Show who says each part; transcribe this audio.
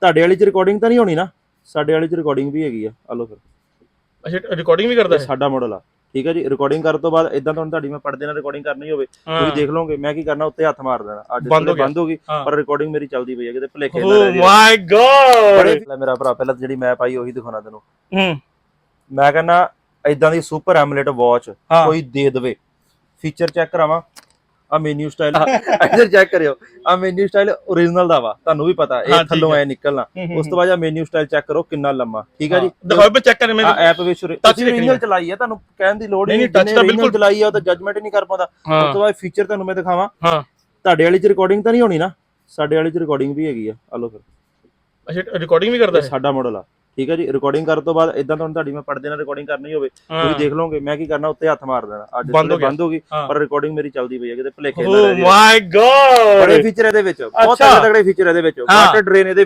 Speaker 1: ਤੁਹਾਡੇ ਵਾਲੀ ਚ ਰਿਕਾਰਡਿੰਗ ਤਾਂ ਨਹੀਂ ਹੋਣੀ ਨਾ? ਸਾਡੇ ਵਾਲੀ ਚ ਰਿਕਾਰਡਿੰਗ ਵੀ ਹੈਗੀ ਆ। ਆ ਲਓ ਫਿਰ।
Speaker 2: ਅੱਛਾ ਰਿਕਾਰਡਿੰਗ ਵੀ ਕਰਦਾ
Speaker 1: ਇਹ ਸਾਡਾ ਮਾਡਲ ਆ। ਠੀਕ ਹੈ ਜੀ? ਰਿਕਾਰਡਿੰਗ ਕਰਨ ਤੋਂ ਬਾਅਦ ਇਦਾਂ ਤੁਹਾਨੂੰ ਤੁਹਾਡੀ ਮੈਂ ਪੜਦੇ ਨਾਲ ਰਿਕਾਰਡਿੰਗ ਕਰਨੀ ਹੋਵੇ ਤੁਸੀਂ ਦੇਖ ਲਓਗੇ ਮੈਂ ਕੀ ਕਰਨਾ ਉੱਤੇ ਹੱਥ ਮਾਰ ਦੇਣਾ। ਅੱਜ
Speaker 2: ਬੰਦ ਹੋ ਗਿਆ।
Speaker 1: ਬੰਦ ਹੋ ਗਈ
Speaker 2: ਹਾਂ।
Speaker 1: ਪਰ ਰਿਕਾਰਡਿੰਗ ਮੇਰੀ ਚੱਲਦੀ ਪਈ ਹੈ ਕਿਤੇ ਭੁਲੇਖੇ ਨਾ
Speaker 2: ਓ
Speaker 1: ਰਹਿ ਜਾਏ।
Speaker 2: ਮਾਈ ਗॉड
Speaker 1: ਬੜੇ ਲੈ ਮੇਰਾ ਭਰਾ ਪਹਿਲਾਂ ਤਾਂ ਜਿਹੜੀ ਮੈਂ ਪਾਈ ਉਹੀ ਦਿਖਾਉਣਾ ਤੈਨੂੰ।
Speaker 2: ਹੂੰ।
Speaker 1: ਮੈਂ ਕਹਿੰਦਾ ਇਦਾਂ ਦੀ ਸੁਪਰ ਐਮੂਲੇਟ ਵਾਚ
Speaker 2: ਹਾਂ।
Speaker 1: ਕੋਈ ਦੇ ਦੇਵੇ। ਫੀਚਰ ਚੈੱਕ ਕਰਾਵਾਂ। ਆ ਮੈਨੂ ਸਟਾਈਲ ਇੱਧਰ ਚੈੱਕ ਕਰਿਓ। ਆ ਮੈਨੂ ਸਟਾਈਲ origignal ਦਾ ਵਾ ਤੁਹਾਨੂੰ ਵੀ ਪਤਾ ਇਹ ਥੱਲੋਂ। ਐ ਨਿਕਲਣਾ। ਉਸ ਤੋਂ ਬਾਅਦ ਆ ਮੈਨੂ ਸਟਾਈਲ ਚੈੱਕ ਕਰੋ ਕਿੰਨਾ ਲੰਮਾ ਠੀਕ ਹੈ ਜੀ?
Speaker 2: ਦਿਖਾਓ ਮੈਂ ਚੈੱਕ ਕਰ
Speaker 1: ਆ
Speaker 2: ਮੈਨੂੰ
Speaker 1: ਐਪ ਵਿੱਚ
Speaker 2: ਦੇਖਣੀ
Speaker 1: origignal। ਚਲਾਈ ਹੈ ਤੁਹਾਨੂੰ ਕਹਿਣ ਦੀ ਲੋੜ
Speaker 2: ਨਹੀਂ, touch ਤਾਂ ਬਿਲਕੁਲ-
Speaker 1: ਚਲਾਈ ਆ ਉਹ ਤਾਂ ਜੱਜਮੈਂਟ ਨਹੀਂ ਕਰ ਪਾਉਂਦਾ। ਉਸ ਤੋਂ ਬਾਅਦ ਫੀਚਰ ਤੁਹਾਨੂੰ ਮੈਂ ਦਿਖਾਵਾਂ।
Speaker 2: ਹਾਂ।
Speaker 1: ਤੁਹਾਡੇ ਵਾਲੀ ਚ ਰਿਕਾਰਡਿੰਗ ਤਾਂ ਨਹੀਂ ਹੋਣੀ ਨਾ? ਸਾਡੇ ਵਾਲੀ ਚ ਰਿਕਾਰਡਿੰਗ ਵੀ ਹੈਗੀ ਆ। ਆ ਲਓ ਫਿਰ।
Speaker 2: ਅੱਛਾ ਰਿਕਾਰਡਿੰਗ ਵੀ ਕਰਦਾ
Speaker 1: ਸਾਡਾ ਮਾਡਲ ਆ। ਠੀਕ ਹੈ ਜੀ ਰਿਕਾਰਡਿੰਗ ਕਰਨ ਤੋਂ ਬਾਅਦ ਇਦਾਂ ਤੁਹਾਨੂੰ ਤੁਹਾਡੀ ਮੈਂ ਪੜਦੇ ਨਾਲ ਰਿਕਾਰਡਿੰਗ ਕਰਨੀ ਹੋਵੇ ਤੁਸੀਂ ਦੇਖ ਲਓਗੇ ਮੈਂ ਕੀ ਕਰਨਾ ਉੱਤੇ ਹੱਥ ਮਾਰ ਦੇਣਾ ਅੱਜ
Speaker 2: ਬੰਦ ਹੋ ਗਿਆ।
Speaker 1: ਬੰਦ ਹੋ ਗਈ। ਪਰ ਰਿਕਾਰਡਿੰਗ ਮੇਰੀ ਚੱਲਦੀ ਪਈ ਹੈ ਕਿਤੇ ਭੁਲੇਖੇ ਨਾ
Speaker 2: ਓ ਮਾਈ
Speaker 1: ਬੜੇ
Speaker 2: ਗॉड
Speaker 1: ਫੀਚਰ ਇਹਦੇ ਵਿੱਚ ਬਹੁਤ। ਤਗੜੇ ਫੀਚਰ ਇਹਦੇ ਵਿੱਚ। ਵਾਟਰ ਡਰੇਨ ਇਹਦੇ